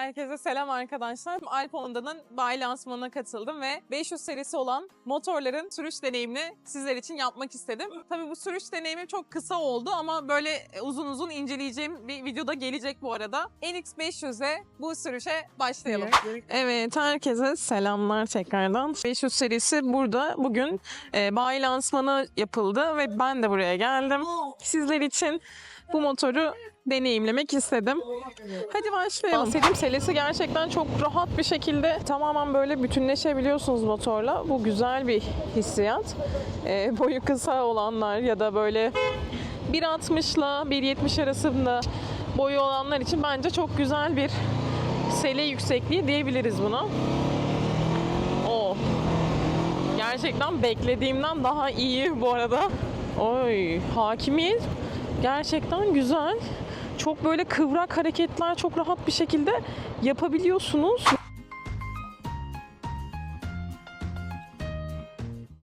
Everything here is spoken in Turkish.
Herkese selam arkadaşlar. Alp Honda'nın bayi lansmanına katıldım ve 500 serisi olan motorların sürüş deneyimini sizler için yapmak istedim. Tabii bu sürüş deneyimi çok kısa oldu ama böyle uzun uzun inceleyeceğim bir videoda gelecek bu arada. NX500'e bu sürüşe başlayalım. Evet herkese selamlar tekrardan. 500 serisi burada bugün e, bayi lansmanı yapıldı ve ben de buraya geldim. Sizler için bu motoru deneyimlemek istedim. Hadi başlayalım. Bahsedeyim selesi gerçekten çok rahat bir şekilde tamamen böyle bütünleşebiliyorsunuz motorla. Bu güzel bir hissiyat. Ee, boyu kısa olanlar ya da böyle 1.60 ile 1.70 arasında boyu olanlar için bence çok güzel bir sele yüksekliği diyebiliriz buna. O. Gerçekten beklediğimden daha iyi bu arada. Oy, hakimiyet gerçekten güzel. Çok böyle kıvrak hareketler çok rahat bir şekilde yapabiliyorsunuz.